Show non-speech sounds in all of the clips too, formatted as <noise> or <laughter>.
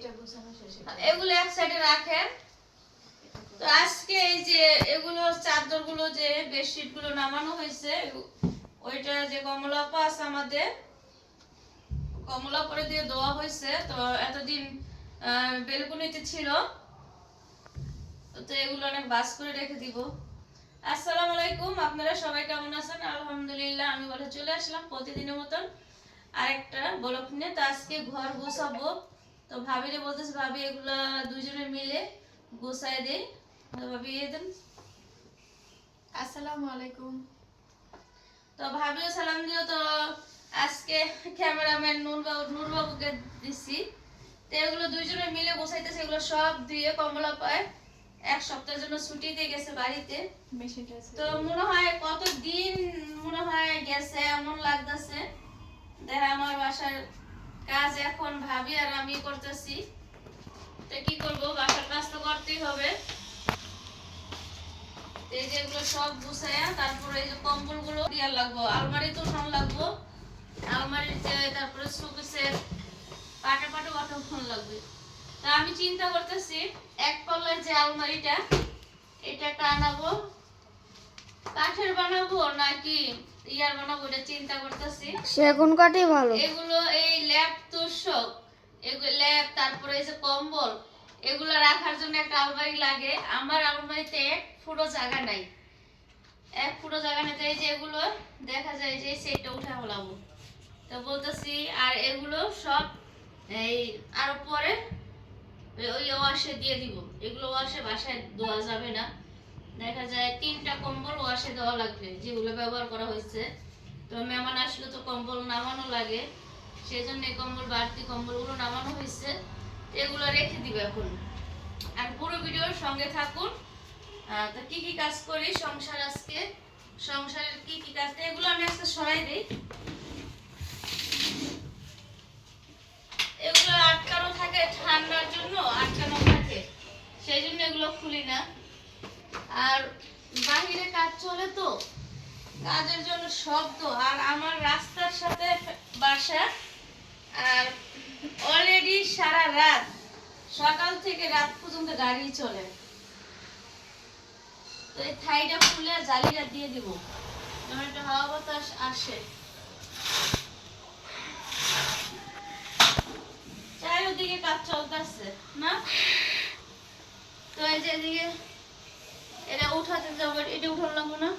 এটা গোছানো এগুলো এক সাইডে রাখেন। তো আজকে এই যে যে নামানো হয়েছে, ওইটা যে কমলাপা আছে আমাদের কমলা করে দিয়ে দেওয়া হয়েছে। তো এতদিন বেলকুনিতে ছিল। তো এগুলো অনেক বাস করে রেখে দিব। আসসালামু আলাইকুম, আপনারা সবাই কেমন আছেন? আলহামদুলিল্লাহ, আমি বলে চলে আসলাম প্রতিদিনের মতন আরেকটা ব্লক নিয়ে। তো আজকে ঘর গোছাবো। তো ভাবিরে বলতেছে ভাবি এগুলা দুজনে মিলে গোছায় দেই। তো ভাবি দেন। আসসালামু আলাইকুম। তো ভাবিও সালাম দিও তো আজকে ক্যামেরাম্যান নূরবাবু নূরবাবুকে দিছি। তো এগুলো দুইজনে মিলে গোছাইতেছে এগুলো সব ধুয়ে কমলা পায়। এক সপ্তাহের জন্য ছুটি দিয়ে গেছে বাড়িতে। তো মনে হয় কত দিন মনে হয় গেছে এমন লাগতেছে। দেখা আমার বাসার কাজ এখন ভাবি আর আমি করতেছি। তো কি করব? বাসার কাজ তো করতেই হবে। এই যে এগুলো সব গুছায়া তারপরে এই যে কম্বলগুলো দেওয়ার লাগবো। আলমারি তো উঠান লাগবো। আলমারির যে তারপরে শোকেসের পাটা পাটা পাটা উঠান লাগবে। তা আমি চিন্তা করতেছি, এক পাল্লার যে আলমারিটা, এটা একটা আনাবো। কাঠের বানাবো নাকি ইয়ার বানাবো এটা চিন্তা করতেছি। সেগুন কাঠই ভালো? এগুলো এই ল্যাপ তোষক এগুলো ল্যাপ তারপরে এই যে কম্বল এগুলো রাখার জন্য একটা আলমারি লাগে। আমার আলমারিতে এক ফুটো জায়গা নাই। এক ফুটো জায়গা নেই। এই যে এগুলো দেখা যায় যে সেটটা উঠা হলাবো তো বলতেছি আর এগুলো সব এই আরও পরে ওই ওয়াশে দিয়ে দিব। এগুলো ওয়াশে বাসায় দেওয়া যাবে না। দেখা যায় তিনটা কম্বল ওয়াশে দেওয়া লাগবে, যেগুলো ব্যবহার করা হয়েছে। তো মেহমান আসলে তো কম্বল নামানো লাগে সেই জন্য এই কম্বল, বাড়তি কম্বলগুলো নামানো হয়েছে। এগুলো রেখে দিব এখন। আর পুরো ভিডিওর সঙ্গে থাকুন। তো কি কি কাজ করি, সংসার আজকে? সংসারের কি কি কাজ? এগুলো আমি আজকে সরাই দিই। এগুলো আটকানো থাকে ঠান্ডার জন্য, আটকানো থাকে। সেই জন্য এগুলো খুলি না। আর বাহিরে কাজ চলে তো, কাজের জন্য শব্দ। আর আমার রাস্তার সাথে বাসা, আর অলরেডি সারা রাত, সকাল থেকে রাত পর্যন্ত গাড়ি চলে। তো এই থাইটা খুলে জালিটা দিয়ে দিব যেন একটা হাওয়া বাতাস আসে। চারিদিকে কাজ চলতেছে, না? তো এই যে এদিকে এটা উঠাতে যাব এটা উঠালাম না।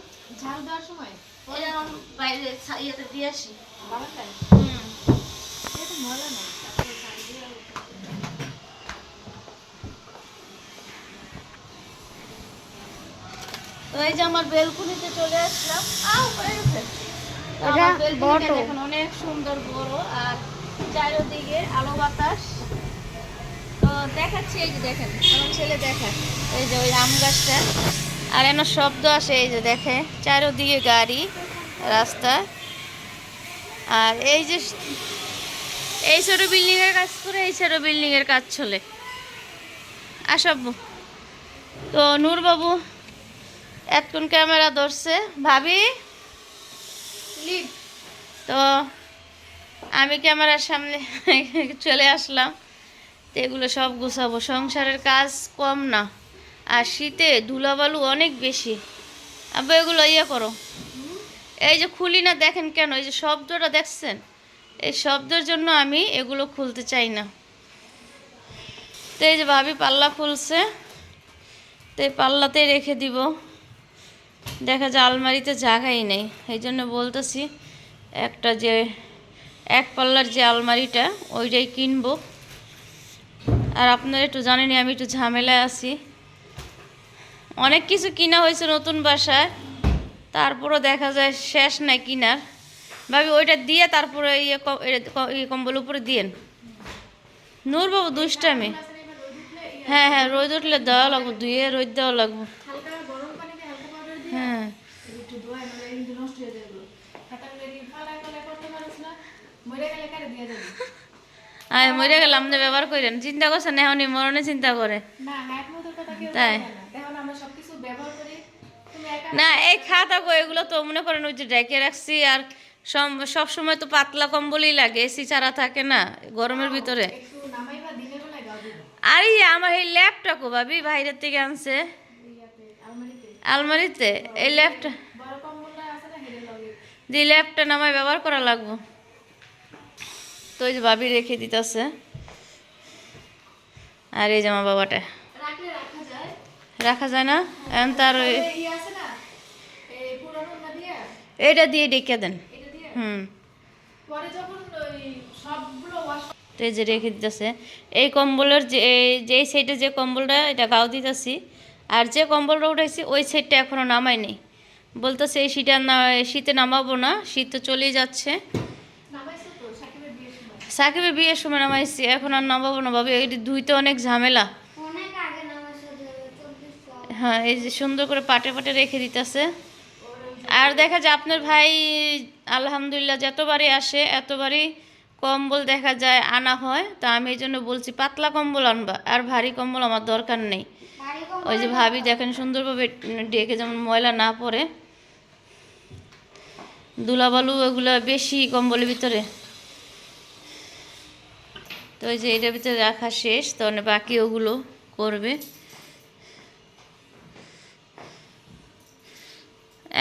ঝাড়ু দেওয়ার সময়? এটা আমি বাইরে ইয়েতে দিয়ে আসি। হুম। এটা মজা নাই। তো এই যে আমার বেলকুনিতে চলে আসলাম। আও পড়ে গেছে। এটা আমার বেলকুনিটা বড়। দেখুন অনেক সুন্দর বড়। আর চারিদিকে আলো বাতাস। দেখাচ্ছি এই যে দেখেন আমার ছেলে এই যে ওই আম গাছটা। আর এন শব্দ আসে এই যে দেখে চারিদিকে গাড়ি রাস্তা। আর এই যে এই ছোট বিল্ডিং এর কাজ করে এই ছোট বিল্ডিং এর কাজ চলে। আসব তো নূরবাবু এতক্ষণ ক্যামেরা ধরছে। ভাবি? তো আমি ক্যামেরার সামনে <laughs> চলে আসলাম। তো এগুলো সব গুছাবো। সংসারের কাজ কম না। আর শীতে ধুলাবালু অনেক বেশি। আবার এগুলো ইয়ে করো। এই যে খুলি না দেখেন কেন? এই যে শব্দটা দেখছেন? এই শব্দের জন্য আমি এগুলো খুলতে চাই না। তো এই যে ভাবি পাল্লা খুলছে। তো এই পাল্লাতেই রেখে দিব। দেখা যায় আলমারিতে জায়গাই নেই। এই জন্য বলতেছি, একটা যে এক পাল্লার যে আলমারিটা, ওইটাই কিনবো। আর আপনারা একটু জানেনই আমি একটু ঝামেলায় আছি অনেক কিছু কিনা হয়েছে নতুন বাসায় তারপরও দেখা যায় শেষ নাই কিনার ভাবি ওইটা দিয়ে তারপরে ইয়ে ইয়ে কম্বল উপরে দিয়েন নূরবাবু দুষ্টামি হ্যাঁ হ্যাঁ রোদ উঠলে দেওয়া লাগবো ধুয়ে রোদ দেওয়া লাগবো হ্যাঁ হয়ে আমি মরে গেলাম না ব্যবহার করেন চিন্তা করছেন এখনই মরণে চিন্তা করে। তাই? না। এই খাতা এগুলো তো মনে করেন ওই যে ডেকে রাখছি আর সব সময় তো পাতলা কম্বলই লাগে এসি ছাড়া থাকে না গরমের ভিতরে। আর আমার এই ল্যাপটা কো ভাবি বাইরের থেকে আনছে। আলমারিতে। এই ল্যাপটা যে ল্যাপটা নামায় ব্যবহার করা লাগবো। তো ওই যে ভাবি রেখে দিতেছে। আর এই জামা বাবাটা। রাখা যায়। না? এখন তার ওই না? দিয়ে? ডেকে দেন। হুম। তো এই যে রেখে দিতেছে। এই কম্বলের যে এই- যেই সাইডে যে কম্বলটা এটা গাও দিতেছি। আর যে কম্বলটা উঠেছি ওই সাইডটা এখনও নামাইনি বলতেছে এই শীতে না শীতে নামাবো না শীত তো চলেই যাচ্ছে নামাইছে তো সাকিবের বিয়ের সময় সাকিবের বিয়ের সময় নামাইছি এখন আর নামাবো না ভাবি এটি ধুইতে অনেক ঝামেলা। হয়ে হ্যাঁ এই যে সুন্দর করে পাটে পাটে রেখে দিতেছে। আর দেখা যায় আপনার ভাই আলহামদুলিল্লাহ যতবারই আসে এতবারই কম্বল দেখা যায় আনা হয়। তা আমি এই জন্য বলছি পাতলা কম্বল আনবা আর ভারী কম্বল আমার দরকার নেই। ওই যে ভাবি দেখেন সুন্দরভাবে ডেকে যেমন ময়লা না পড়ে। দুলাবালু ওগুলো বেশি কম্বলের ভিতরে। তো ওই যে এটার ভিতরে রাখা শেষ তো মানে বাকি ওগুলো করবে।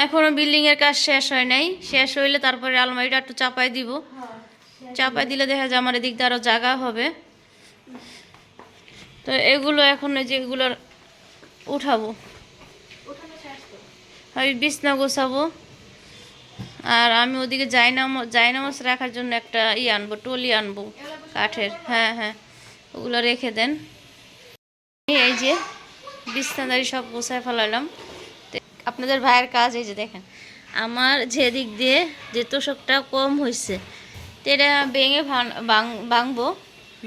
এখনও বিল্ডিং এর কাজ শেষ হয় নাই। শেষ হইলে তারপরে আলমারিটা একটু চাপাই দিব। চাপাই দিলে দেখা যায় আমার এদিক দিয়ে আরও জায়গা হবে। তো এগুলো এখন ওই যে এগুলো উঠাবো। আমি বিছনা গোছাবো। আর আমি ওদিকে জায়নাম জায়নামাজ রাখার জন্য একটা ই আনব টলি আনব কাঠের। হ্যাঁ হ্যাঁ ওগুলো রেখে দেন। এই যে বিছনাদারি সব গোছায় ফেলালাম। আপনাদের ভাইয়ের কাজ এই যে দেখেন। আমার যে দিক দিয়ে যে তোষকটা কম হয়েছে তো এটা ভেঙে ভাঙবো,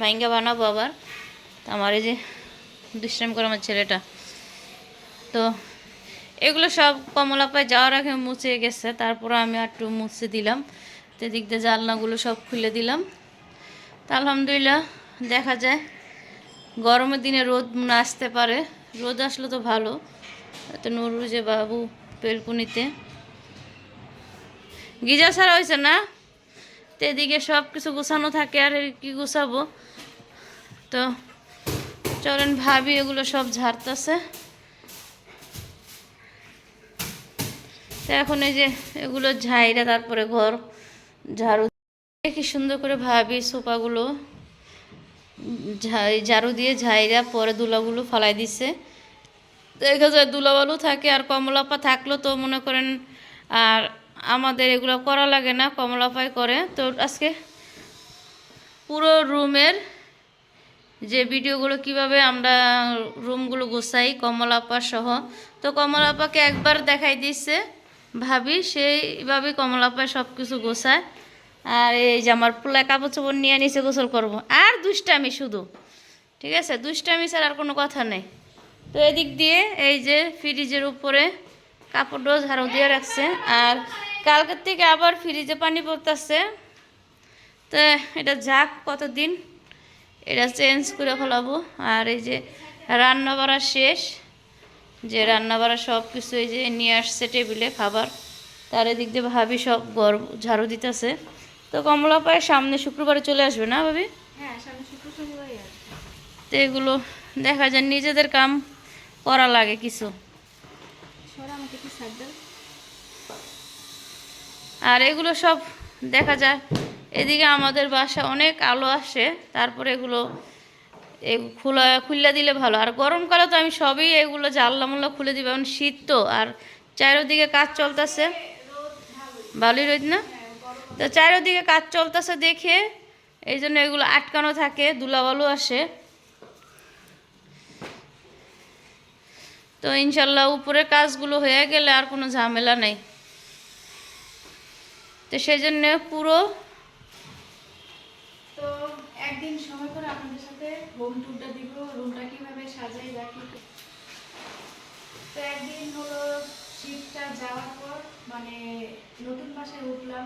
ভাঙ্গে বানাবো আবার। আমার এই যে দুষ্টাম করে আমার ছেলেটা। তো এগুলো সব কমলাপায় যাওয়ার আগে মুছে গেছে তারপর আমি একটু মুছে দিলাম। তো দিয়ে জানলাগুলো সব খুলে দিলাম। তা আলহামদুলিল্লাহ, দেখা যায় গরমের দিনে রোদ হয় আসতে পারে। রোদ আসলে তো ভালো। তো নুরু যে বাবু পেলকুনিতে গিজা ছাড়া হয়েছে না? তো এদিকে সব কিছু গুছানো থাকে, আর কি গুছাবো? তো চলেন ভাবি এগুলো সব ঝাড়তেছে। তো এখন এই যে এগুলো ঝাইরা, তারপরে ঘর, ঝাড়ু। কি সুন্দর করে ভাবি সোফাগুলো। ঝাড়ু দিয়ে ঝাইরা, পরে দুলাগুলো ফালাই দিছে। দেখা যায় দুলাবালু থাকে আর কমলাপা থাকল তো মনে করেন আর আমাদের এগুলো করা লাগে না, কমলাপাই করে। তো আজকে পুরো রুমের যে ভিডিওগুলো কীভাবে আমরা রুমগুলো গোছাই, কমলাপা সহ। তো কমলাপাকে একবার দেখাই দিচ্ছে ভাবি সেইভাবে কমলাপায় সব কিছু গোছায়। আর এই যে আমার পোলায় কাপড় চোপড় নিয়ে নিচে গোসল করব। আর দুষ্টামি শুধু, ঠিক আছে? দুষ্টামি ছাড়া আর কোনো কথা নেই। তো এদিক দিয়ে এই যে ফ্রিজের উপরে কাপড়টাও ঝাড়ু দিয়ে রাখছে। আর কালকের থেকে আবার ফ্রিজে পানি পড়তেছে। তো এটা যাক কতদিন, এটা চেঞ্জ করে ফেলাবো। আর এই যে রান্না বাড়া শেষ। যে রান্না বাড়া সব কিছু এই যে নিয়ে আসছে টেবিলে খাবার তার এদিক দিয়ে ভাবি সব গড় ঝাড়ু দিতেছে। তো কমলা পায়ে সামনে শুক্রবারে চলে আসবে না ভাবি? হ্যাঁ তো এগুলো দেখা যায় নিজেদের কাম করা লাগে কিছু। আর এগুলো সব দেখা যায় এদিকে আমাদের বাসা অনেক আলো আসে তারপরে এগুলো এ খোলা খুললে দিলে ভালো। আর গরমকালে তো আমি সবই এগুলো জানলা মুল্লা খুলে দিবে এখন শীত তো, আর চারিদিকে কাজ চলতেছে। ভালোই রোদ না? তো চারিদিকে কাজ চলতেছে দেখে, এই জন্য এগুলো আটকানো থাকে দুলাবালু আসে। তো ইনশাল্লাহ উপরে কাজগুলো হয়ে গেলে আর কোনো ঝামেলা নেই। তো সেই জন্য পুরো তো একদিন সময় করে আপনাদের সাথে হোম ট্যুরটা দিব রুমটা কীভাবে সাজাই রাখি তো একদিন হলো শীতটা যাওয়ার পর মানে নতুন উঠলাম।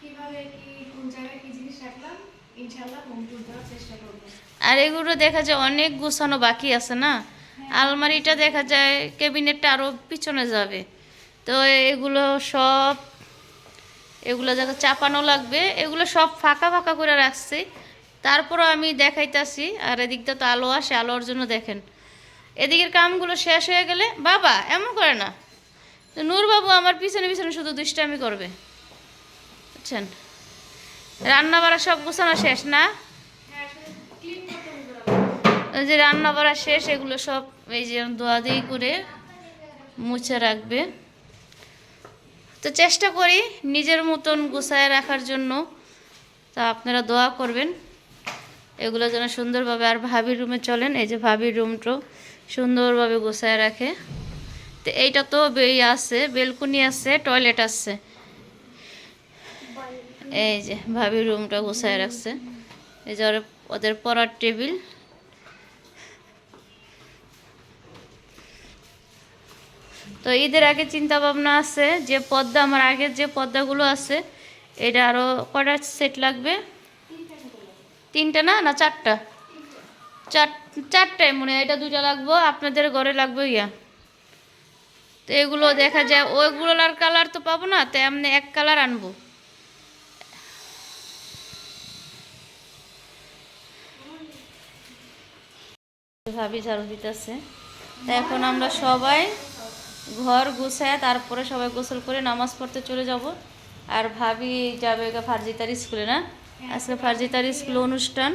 কীভাবে কি কোন জায়গায় কি জিনিস রাখলাম? ইনশাল্লাহ হোম ট্যুর দেওয়ার চেষ্টা করব। আর এগুলো দেখা যায় অনেক গুছানো বাকি আছে না? আলমারিটা দেখা যায় ক্যাবিনেটটা আরও পিছনে যাবে। তো এগুলো সব এগুলো জায়গা চাপানো লাগবে এগুলো সব ফাঁকা ফাঁকা করে রাখছি। তারপরও আমি দেখাইতাছি আর এদিকটা তো আলো আসে আলোর জন্য দেখেন। এদিকের কামগুলো শেষ হয়ে গেলে বাবা, এমন করে না। নূরবাবু আমার পিছনে পিছনে শুধু দুষ্টামি করবে। বুঝছেন? রান্না বাড়া সব গোছানো শেষ, না? যে রান্না বাড়া শেষ, এগুলো সব এই যে দোয়া দিয়ে করে মুছে রাখবে। তো চেষ্টা করি নিজের মতন গুছায় রাখার জন্য। তা আপনারা দোয়া করবেন। এগুলো যেন সুন্দরভাবে আর ভাবির রুমে চলেন। এই যে ভাবির রুমটাও সুন্দরভাবে গোছায় রাখে। তো এইটা তো বেই আছে, বেলকুনি আছে, টয়লেট আছে। এই যে ভাবির রুমটা গোছায় রাখছে। এই যে ওদের পড়ার টেবিল। তো ঈদের আগে চিন্তা ভাবনা আছে যে পদ্মা, আমার আগের যে পদ্মাগুলো আছে, এটা আরও কটা সেট লাগবে? তিনটা না না চারটা? চার চারটায় মনে হয়, এটা দুইটা লাগবো, আপনাদের ঘরে লাগবে ইয়া। তো এগুলো দেখা যায়, ওইগুলোর কালার তো পাবো না তো এমনি এক কালার আনব। ভাবি ঝাড়ু দিতেছে। এখন আমরা সবাই ঘর গুছায় তারপরে সবাই গোসল করে নামাজ পড়তে চলে যাব। আর ভাবি যাবে ফার্জিতার স্কুলে না? আজকে ফার্জিতার স্কুলে অনুষ্ঠান।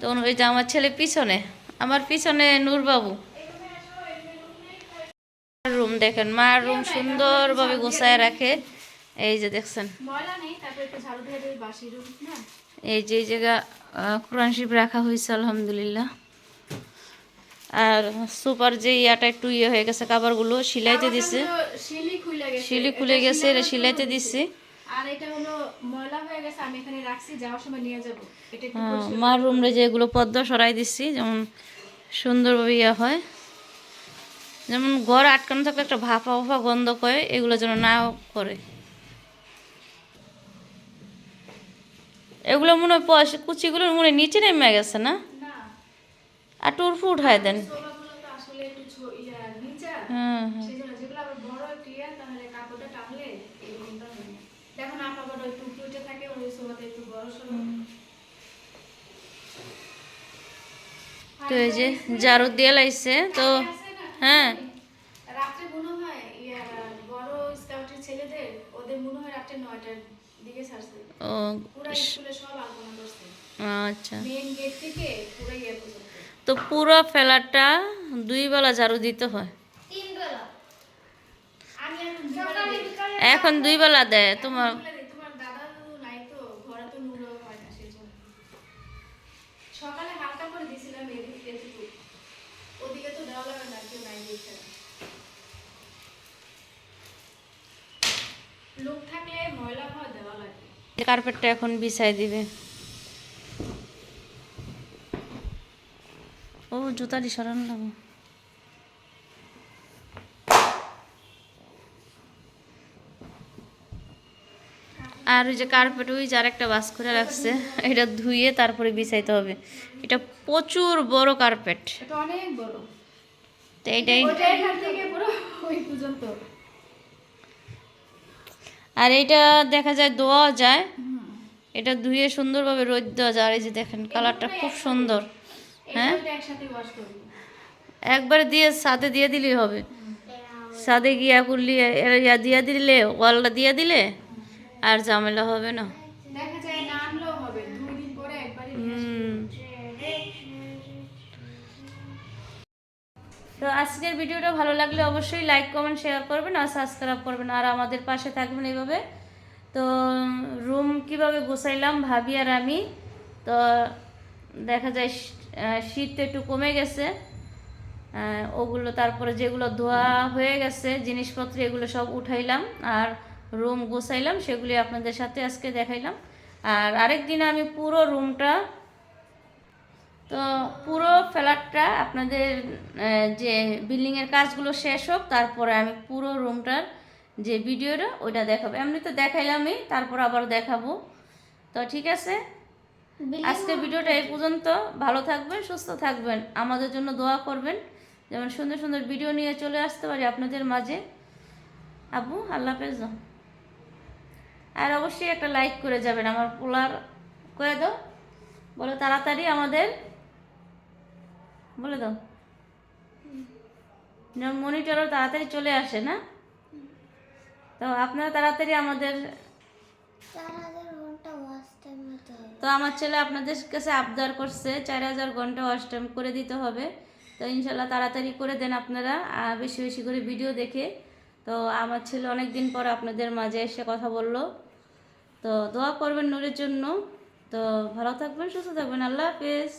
তো ওই যে আমার ছেলে পিছনে আমার পিছনে নূরবাবু। রুম দেখেন মার রুম সুন্দরভাবে গোছায় রাখে। এই যে দেখছেন। এই যে এই জায়গা কোরআন শিব রাখা হয়েছে আলহামদুলিল্লাহ। আর সুপার যে ইয়াটা একটু ইয়ে হয়ে গেছে কাবারগুলো সিলাইতে দিছে। শিলি খুলে গেছে এটা সিলাইতে দিছি। আর এটা হলো ময়লা হয়ে গেছে আমি এখানে রাখছি যাওয়ার সময় নিয়ে যাব। এটা হ্যাঁ, মার রুমরে যে এগুলো পদ্মা সরাই দিচ্ছি যেমন সুন্দরভাবে ইয়ে হয়। যেমন ঘর আটকানো থাকলে একটা ভাপা ভাপা গন্ধ করে এগুলো যেন না করে। এগুলো মনে হয় পয়সা কুচিগুলো মনে হয় নিচে নেমে গেছে না? আর টুরফু উঠায় দেন। হ্যাঁ হ্যাঁ সেই জন্য যেগুলো আবার বড় একটু ইয়া তাহলে কাপড়টা টানলে এরকমটা হয় না দেখো না আমার একটু উঠে উঠে থাকে ওই সোফাতে একটু বড় সড়ো তো এই যে জারু দিয়ে লাইছে তো হ্যাঁ। রাত্রে মনে হয় বড় স্কাউটের ছেলেদের ওদের মনে হয় রাত্রে নয়টার দিকে ছাড়ছে। ও পুরো স্কুলে সব আলোচনা করছে। আচ্ছা। মেন গেট থেকে পুরো ইয়ে পর্যন্ত। তো পুরো ফেলাটা দুই বেলা ঝাড়ু দিতে হয়? তিন বেলা। এখন দুই বেলা দেয় তোমার বিকালে দিই। তোমার দাদা তো নাই তো ঘরে তো নুরো হয় না সেই জন্য সকালে হালকা করে দিছিলাম এদিক এদিকে ওদিকে তো দেওয়া লাগে না কেউ নাই দেখে লোক থাকলে ময়লা হয় দেওয়া লাগে। কার্পেটটা এখন বিছাই দিবে। ও জুতাটি সরানো লাগো আর ওই যে কার্পেট ওই যে আরেকটা বাস করে রাখছে এটা ধুয়ে তারপরে বিছাইতে হবে। এটা প্রচুর বড় কার্পেট। অনেক বড়। তো এইটাই ওইটা এখান থেকে পুরো ওই পর্যন্ত আর এটা দেখা যায় ধোয়াও যায়। এটা ধুয়ে সুন্দরভাবে রোদ দেওয়া যায়। আর এই যে দেখেন কালারটা খুব সুন্দর। হ্যাঁ? একবারে দিয়ে সাথে দিয়ে দিলেই হবে। সাদে গিয়া করলি ইয়া দিয়া দিলে ওয়ালটা দিয়ে দিলে আর ঝামেলা হবে না। তো আজকের ভিডিওটা ভালো লাগলে অবশ্যই লাইক কমেন্ট শেয়ার করবেন আর সাবস্ক্রাইব করবেন। আর আমাদের পাশে থাকবেন এইভাবে তো রুম কীভাবে গোছাইলাম, ভাবি আর আমি। তো, দেখা যায় শীত একটু কমে গেছে। ওগুলো তারপরে যেগুলো ধোয়া হয়ে গেছে, জিনিসপত্র এগুলো সব উঠাইলাম। আর রুম গোছাইলাম, সেগুলি আপনাদের সাথে আজকে দেখাইলাম। আর আরেক দিন আমি পুরো রুমটা তো পুরো ফ্ল্যাটটা আপনাদের যে বিল্ডিংয়ের কাজগুলো শেষ হোক তারপরে আমি পুরো রুমটার যে ভিডিওটা ওইটা দেখাবো। এমনি তো দেখাইলামই তারপর আবার দেখাবো। তো ঠিক আছে? আজকের ভিডিওটা এই পর্যন্ত। ভালো থাকবেন সুস্থ থাকবেন। আমাদের জন্য দোয়া করবেন। যেমন সুন্দর সুন্দর ভিডিও নিয়ে চলে আসতে পারি আপনাদের মাঝে। আব্বু আল্লাহ হাফেজ। আর অবশ্যই একটা লাইক করে যাবেন আমার পোলার করে দাও। বলো তাড়াতাড়ি আমাদের বলে দাও। যেমন মনিটরও তাড়াতাড়ি চলে আসে না? তো আপনারা তাড়াতাড়ি আমাদের তো আমার ছেলে আপনাদের কাছে আবদার করছে চার হাজার ঘণ্টা টাইম করে দিতে হবে। তো ইনশাল্লাহ তাড়াতাড়ি করে দেন আপনারা আর বেশি বেশি করে ভিডিও দেখে। তো আমার ছেলে অনেক দিন পর আপনাদের মাঝে এসে কথা বলল। তো দোয়া করবেন নূরের জন্য। তো ভালো থাকবেন সুস্থ থাকবেন। আল্লাহ হাফেজ।